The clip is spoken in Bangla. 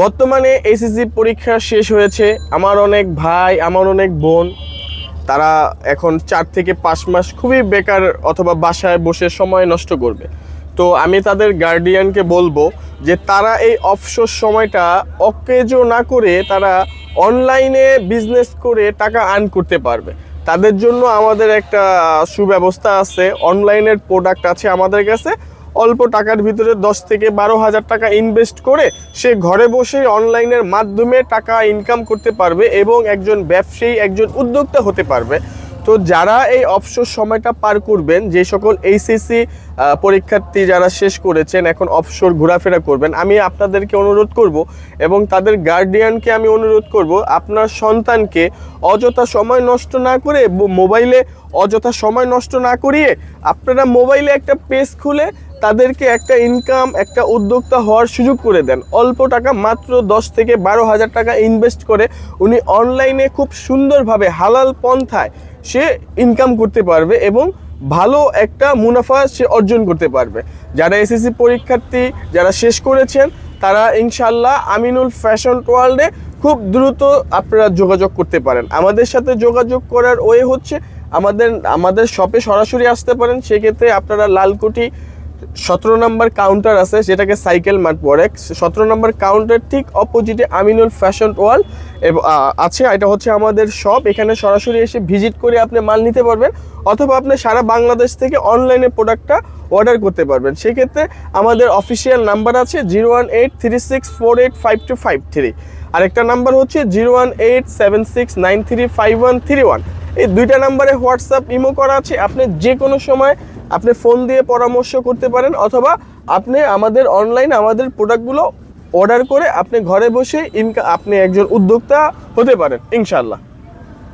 বর্তমানে এসএসসি পরীক্ষা শেষ হয়েছে। আমার অনেক ভাই, আমার অনেক বোন, তারা এখন চার থেকে পাঁচ মাস খুবই বেকার অথবা বাসায় বসে সময় নষ্ট করবে। তো আমি তাদের গার্ডিয়ানকে বলব যে তারা এই অবসর সময়টা অকেজো না করে তারা অনলাইনে বিজনেস করে টাকা আর্ন করতে পারবে। তাদের জন্য আমাদের একটা সুব্যবস্থা আছে অনলাইনের প্রোডাক্ট আছে আমাদের কাছে। অল্প টাকার ভিতরে দশ থেকে বারো হাজার টাকা ইনভেস্ট করে সে ঘরে বসে অনলাইনের মাধ্যমে টাকা ইনকাম করতে পারবে এবং একজন ব্যবসায়ী, একজন উদ্যোক্তা হতে পারবে। তো যারা এই অবসর সময়টা পার করবেন, যে সকল এইচএসসি পরীক্ষার্থী যারা শেষ করেছেন, এখন অবসর ঘোরাফেরা করবেন, আমি আপনাদেরকে অনুরোধ করব এবং তাদের গার্ডিয়ানকে আমি অনুরোধ করব, আপনার সন্তানকে অযথা সময় নষ্ট না করে মোবাইলে অযথা সময় নষ্ট না করিয়ে আপনারা মোবাইলে একটা পেজ খুলে তাদেরকে একটা ইনকাম একটা উদ্যোক্তা হওয়ার সুযোগ করে দেন। অল্প টাকা মাত্র দশ থেকে বারো হাজার টাকা ইনভেস্ট করে উনি অনলাইনে খুব সুন্দরভাবে হালাল পন্থায় সে ইনকাম করতে পারবে এবং ভালো একটা মুনাফা সে অর্জন করতে পারবে। যারা এসএসসি পরীক্ষার্থী, যারা শেষ করেছেন, তারা ইনশাল্লাহ আমিনুল ফ্যাশন ওয়ার্ল্ডে খুব দ্রুত আপনারা যোগাযোগ করতে পারেন। আমাদের সাথে যোগাযোগ করার ওয়ে হচ্ছে, আমাদের আমাদের শপে সরাসরি আসতে পারেন। সেক্ষেত্রে আপনারা লালকুটি সতেরো নম্বর কাউন্টার আছে যেটাকে সাইকেল মার্ট পড়ে সতেরো নম্বর কাউন্টার ঠিক অপোজিটে আমিনুল ফ্যাশন ওয়াল আছে, এটা হচ্ছে আমাদের শপ এখানে সরাসরি এসে ভিজিট করে আপনি মাল নিতে পারবেন, অথবা আপনি সারা বাংলাদেশ থেকে অনলাইনে প্রোডাক্টটা অর্ডার করতে পারবেন। সেক্ষেত্রে আমাদের অফিসিয়াল নাম্বার আছে zero one eight three six four eight five two five three আরেকটা নাম্বার হচ্ছে zero one eight seven six nine three five one three one এই দুইটা নাম্বারে হোয়াটসঅ্যাপ ইমো করা আছে। আপনি যে কোনো সময় আপনি ফোন দিয়ে পরামর্শ করতে পারেন, অথবা আপনি আমাদের অনলাইন আমাদের প্রোডাক্টগুলো অর্ডার করে আপনি ঘরে বসে ইনকা আপনি একজন উদ্যোক্তা হতে পারেন ইনশাল্লাহ